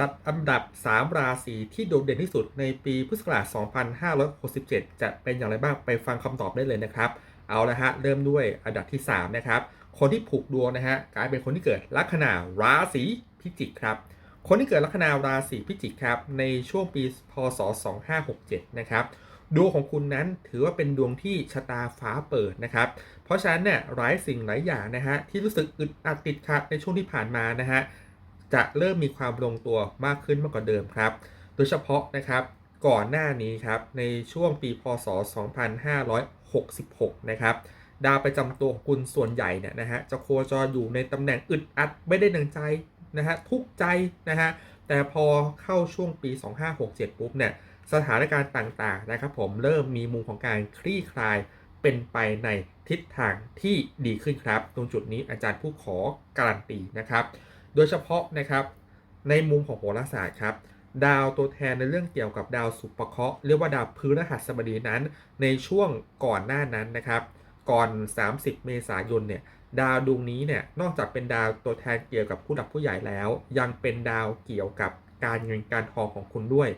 จัดอันดับ 3 ราศีที่โดดเด่นที่สุดในปีพุทธศักราช 2567 จะเป็นอย่างไรบ้างไปฟังคำตอบได้เลยนะครับ เอาละฮะ เริ่มด้วยอันดับที่ 3 นะครับ คนที่ผูกดวงนะฮะกลายเป็นคนที่เกิดลัคนาราศีพิจิกครับ คนที่เกิดลัคนาราศีพิจิกครับ ในช่วงปีพศ 2567 นะครับดวงของคุณนั้นถือว่าเป็นดวงที่ชะตาฟ้าเปิดนะครับ เพราะฉะนั้นเนี่ยหลายสิ่งหลายอย่างนะฮะที่รู้สึกอึดอัดติดขัดในช่วงที่ผ่านมานะฮะ จะเริ่มมีความลงตัวมากขึ้นมากกว่าเดิมครับ โดยเฉพาะนะครับก่อนหน้านี้ครับในช่วงปีพศ 2566 นะครับดาวประจำตัวคุณส่วนใหญ่เนี่ยนะฮะจะโคจรอยู่ในตำแหน่งอึดอัดไม่ได้ดังใจนะฮะทุกใจนะฮะแต่พอเข้าช่วงปี 2567 ปุ๊บเนี่ยสถานการณ์ต่างๆนะครับผมเริ่มมีมุมของการคลี่คลายเป็นไปในทิศทางที่ดีขึ้นครับ ตรงจุดนี้อาจารย์ผู้ขอการันตีนะครับ โดยเฉพาะนะครับในมุมของโหราศาสตร์ครับดาวตัวแทนในเรื่องเกี่ยวกับดาวสุปเคราะห์เรียกว่าดาวพฤหัสบดีนั้น ในช่วงก่อนหน้านั้นนะครับก่อน 30 เมษายนเนี่ยดาวดวงนี้เนี่ยนอกจากเป็นดาวตัวแทนเกี่ยวกับผู้หลักผู้ใหญ่แล้ว ยังเป็นดาวเกี่ยวกับการเงินการทองของคุณด้วย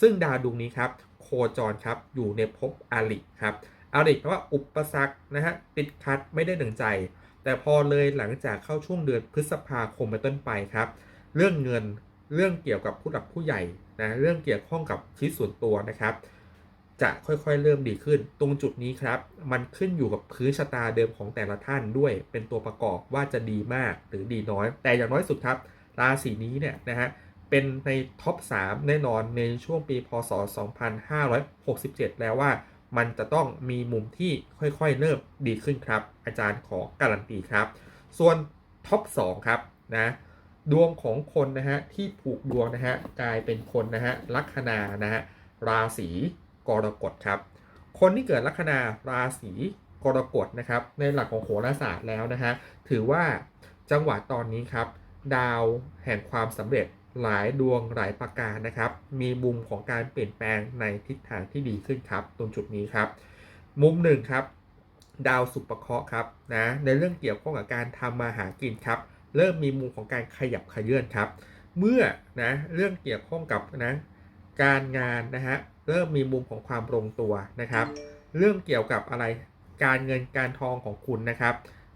ซึ่งดาวดวงนี้ครับโคจรครับอยู่ในภพอาริครับอาริแปลว่าอุปสรรคนะฮะติดขัดไม่ได้ดังใจ แต่พอเลยหลังจากเข้าช่วงเดือนพฤษภาคมเป็นต้นไปครับ เรื่องเงินเรื่องเกี่ยวกับผู้หลักผู้ใหญ่นะเรื่องเกี่ยวข้องกับชีวิตส่วนตัวนะครับ จะค่อยๆเริ่มดีขึ้น ตรงจุดนี้ครับ มันขึ้นอยู่กับพื้นชะตาเดิมของแต่ละท่านด้วย เป็นตัวประกอบว่าจะดีมากหรือดีน้อย แต่อย่างน้อยสุดครับ ราศีนี้เนี่ยนะฮะเป็นในท็อป 3 แน่นอนในช่วงปีพศ 2567 แล้วว่า มันจะต้องมีมุมที่ค่อยๆ เริ่มดีขึ้นครับ อาจารย์ขอการันตีครับ ส่วนท็อป2ครับนะดวงของคนนะฮะที่ผูกดวงนะฮะกลายเป็นคนนะฮะลัคนานะฮะราศีกรกฎครับ คนที่เกิดลัคนาราศีกรกฎนะครับในหลักของโหราศาสตร์แล้วนะฮะถือว่าจังหวะตอนนี้ครับ ดาวแห่งความสำเร็จ หลายดวงหลายประการนะครับ มีมุมของการเปลี่ยนแปลงในทิศทางที่ดีขึ้นครับ ตรงจุดนี้ครับ มุมหนึ่งครับ ดาวสุปเคราะห์ครับนะในเรื่องเกี่ยวข้องกับการทำมาหากินครับ เริ่มมีมุมของการขยับขยื่นครับ เมื่อนะเรื่องเกี่ยวข้องกับนะการงานนะฮะเริ่มมีมุมของความลงตัวนะครับ เรื่องเกี่ยวกับอะไรการเงินการทองของคุณนะครับ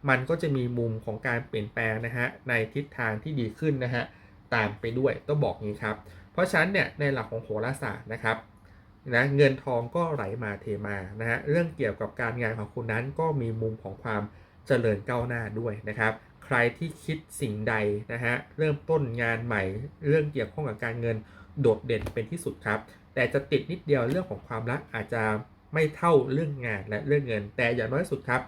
มันก็จะมีมุมของการเปลี่ยนแปลงนะฮะในทิศทางที่ดีขึ้นนะฮะ ตามไปด้วยต้องบอกงี้ครับ เพราะฉะนั้นเนี่ยในหลักของโหราศาสตร์นะครับนะเงินทองก็ไหลมาเทมานะฮะเรื่องเกี่ยวกับการงานของคุณนั้นก็มีมุมของความเจริญก้าวหน้าด้วยนะครับ ใครที่คิดสิ่งใดนะฮะเริ่มต้นงานใหม่ เรื่องเกี่ยวข้องกับการเงินโดดเด่นเป็นที่สุดครับ แต่จะติดนิดเดียวเรื่องของความรักอาจจะไม่เท่าเรื่องงานและเรื่องเงิน แต่อย่างน้อยสุดครับ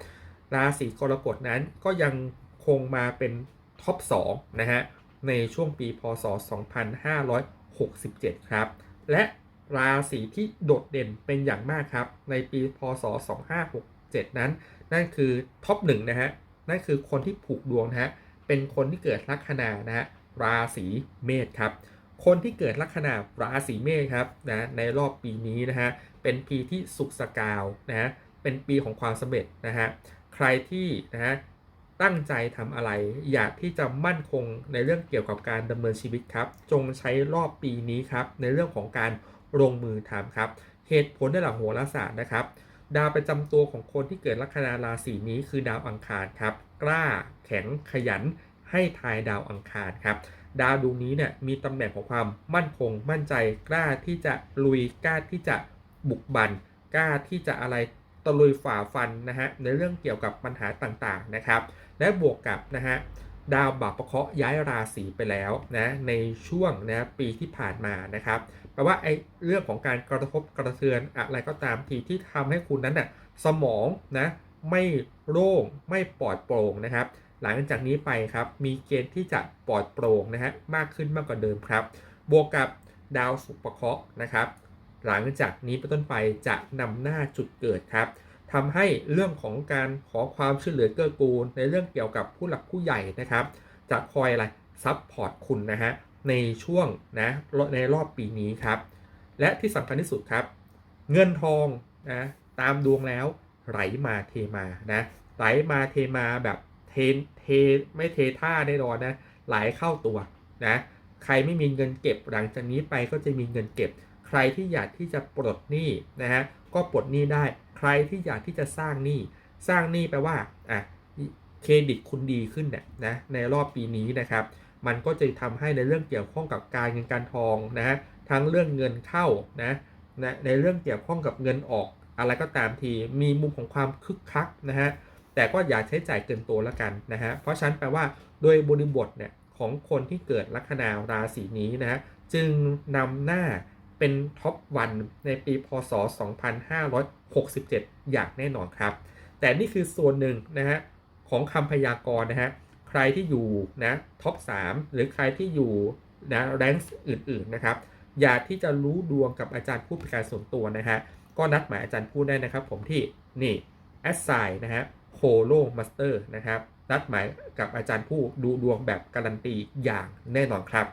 ราศีกรกฎนั้นก็ยังคงมาเป็นท็อป2นะฮะ ในช่วงปีพศ 2567 ครับ และราศีที่โดดเด่นเป็นอย่างมากครับ ในปีพศ 2567 นั้น นั่นคือท็อป1นะฮะ นั่นคือคนที่ผูกดวงนะฮะ เป็นคนที่เกิดลัคนานะฮะราศีเมษครับ คนที่เกิดลัคนาราศีเมษครับนะในรอบปีนี้นะฮะ เป็นปีที่สุขสกาวนะฮะ เป็นปีของความสำเร็จนะฮะ ใครที่นะฮะ ตั้งใจทำอะไร อยากที่จะมั่นคงในเรื่องเกี่ยวกับการดำเนินชีวิตครับ จงใช้รอบปีนี้ครับในเรื่องของการลงมือทำครับ เหตุผลในหลักโหราศาสตร์นะครับ ดาวประจำตัวของคนที่เกิดลัคนาราศีนี้คือดาวอังคารครับ กล้าแข็งขยัน ให้ทายดาวอังคารครับดาวดวงนี้เนี่ยมีตำแหน่งของความมั่นคง มั่นใจกล้าที่จะลุยกล้าที่จะบุกบันกล้าที่จะอะไรตะลุยฝ่าฟันนะฮะในเรื่องเกี่ยวกับปัญหาต่างๆนะครับ และบวกกับนะฮะดาวบาปปะเคราะห์ย้ายราศีไปแล้วนะในช่วงนะปีที่ผ่านมานะครับแปลว่าไอ้เรื่องของการกระทบกระเทือนอะไรก็ตามทีที่ทำให้คุณนั้นน่ะสมองนะไม่โล่งไม่ปลอดโปร่งนะครับ หลังจากนี้ไปครับมีเกณฑ์ที่จะปลอดโปร่งนะฮะมากขึ้นมากกว่าเดิมครับ บวกกับดาวสุปเคราะห์นะครับ หลังจากนี้เป็นต้นไปจะนำหน้าจุดเกิดครับ ทำให้เรื่องของการขอความช่วยเหลือเกื้อกูล ในเรื่องเกี่ยวกับผู้หลักผู้ใหญ่นะครับ จะคอยอะไรซับพอร์ตคุณนะฮะในช่วงนะในรอบปีนี้ครับ และที่สำคัญที่สุดครับ เงินทองนะตามดวงแล้วไหลมาเทมานะไหลมาเทมาแบบเทเทไม่เทท่าแน่นอนนะไหลเข้าตัวนะใครไม่มีเงินเก็บหลังจากนี้ไปก็จะมีเงินเก็บ ใครที่อยากที่จะปลดหนี้นะฮะก็ปลดหนี้ได้ ใครที่อยากที่จะสร้างหนี้สร้างหนี้แปลว่าอะเครดิตคุณดีขึ้นเนี่ยนะในรอบปีนี้นะครับ มันก็จะทำให้ในเรื่องเกี่ยวข้องกับการเงินการทองนะฮะทั้งเรื่องเงินเข้านะนะในเรื่องเกี่ยวข้องกับเงินออก อะไรก็ตามทีมีมุมของความคึกคักนะฮะแต่ก็อย่าใช้จ่ายเกินตัวแล้วกันนะฮะเพราะฉะนั้นแปลว่าโดยบริบทเนี่ยของคนที่เกิดลัคนาราศีนี้นะฮะจึงนำหน้า เป็นท็อปวันในปีพศ 2567 อย่างแน่นอนครับ แต่นี่คือส่วนหนึ่งนะฮะของคำพยากรณ์นะฮะใครที่อยู่นะท็อป 3 หรือใครที่อยู่นะแรงค์อื่นๆนะครับ อยากที่จะรู้ดวงกับอาจารย์ผู้เป็นการส่วนตัวนะฮะก็นัดหมายอาจารย์ผู้ได้นะครับ ผมที่นี่แอสไซนะฮะโคโลมาสเตอร์นะครับนัดหมายกับอาจารย์ผู้ดูดวงแบบการันตีอย่างแน่นอนครับ